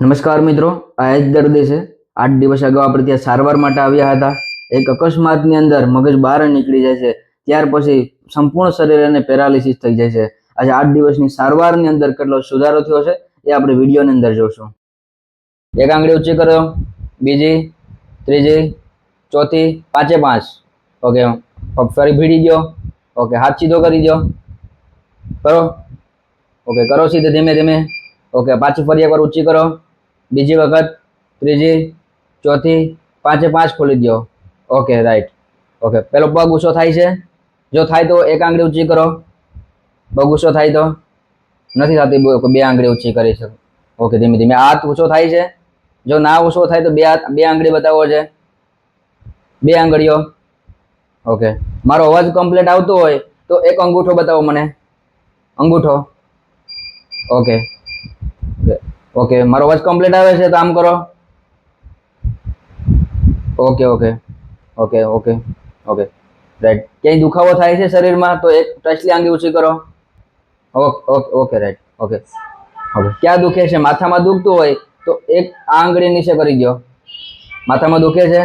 નમસ્કાર મિત્રો, આ જ દર્દી છે આઠ દિવસ અગાઉ આપણે ત્યાં સારવાર માટે આવ્યા હતા. એક અકસ્માતની અંદર મગજ બહાર નીકળી જાય છે. ત્યાર પછી સંપૂર્ણ શરીર અને પેરાલિસિસ થઈ જાય છે. આજે આઠ દિવસની સારવારની અંદર કેટલો સુધારો થયો છે એ આપણે વિડીયોની અંદર જોશું. એક આંગળી ઊંચી કરો. બીજી, ત્રીજી, ચોથી, પાંચે પાંચ. ઓકે ફરી ભીડી ગયો. ઓકે, હાથ સીધો કરી દો. કરો. ઓકે, કરો સીધે ધીમે ધીમે. ઓકે, પાછી ફરી એકવાર ઊંચી કરો. બીજી વખત ત્રીજી, ચોથી, પાંચે પાંચ ખોલી દો ઓકે, રાઈટ. ઓકે, પેલો પગ ઊંચો થાય છે. જો થાય તો એક આંગળી ઊંચી કરો. પગ ઊંચો થાય તો નથી થતી બે- આંગળી ઊંચી કરી શકો. ઓકે, ધીમે ધીમે. હાથ ઊંચો થાય છે. જો ના ઊંચો થાય તો બે હાથ બે આંગળી બતાવો છે. બે આંગળીઓ. ઓકે. મારો અવાજ કમ્પ્લીટ આવતો હોય તો એક અંગૂઠો બતાવો મને. અંગૂઠો. ઓકે. ઓકે મારો અવાજ કમ્પ્લીટ આવે છે તો આમ કરો. Okay okay okay okay okay right ક્યાંય દુખાવો થાય છે શરીરમાં તો એક ટચલી આંગી ઊંચી કરો. Okay okay okay right okay okay ક્યાં દુખે છે? માથામાં દુખતું હોય તો એક આંગળી નીચે કરી દો માથામાં દુખે છે?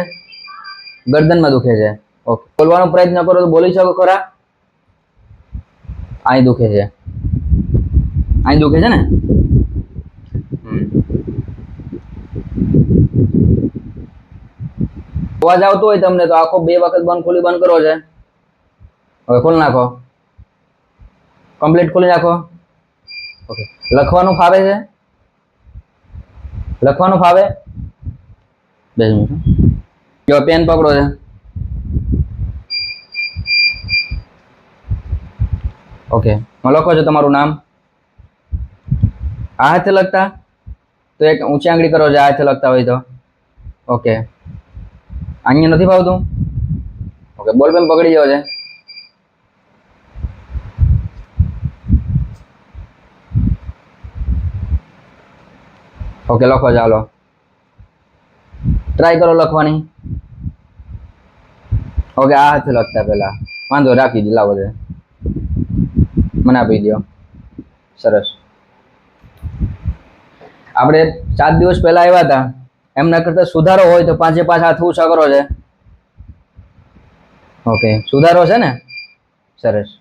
ગરદનમાં દુખે છે. ઓકે બોલવાનો પ્રયત્ન કરો તો બોલી શકો ખરા. અહીં દુખે છે. અહીં દુખે છે ને? અવાજ આવતો હોય તમને તો આખો બે વખત બંધ ખોલી બંધ કરો છે. હવે ખોલી નાખો. કમ્પ્લીટ ખોલી નાખો. ઓકે લખવાનું ફાવે છે? લખવાનું ફાવે? બે મિનિટ. જો પેન પકડો છે. ઓકે લખો છો તમારું નામ? આ હાથે લખતા? તો એક ઊંચી આંગળી કરો છો આ હાથે લખતા હોય તો. ઓકે અહીંયા નથી ફાવતું? ઓકે, બોલ પેન પકડી જાવ છે. ઓકે, લખો ચાલો ટ્રાય કરો લખવાની. ઓકે, આ હાથે લખતા પહેલા. વાંધો, રાખી દે, લાવો છે. મને આપી દો સરસ. આપણે સાત દિવસ પહેલા આવ્યા હતા. એમના કરતા સુધારો હોય તો પાંચે પાંચ હાથ ઉછા કરો છે. ઓકે સુધારો છે ને? સરસ.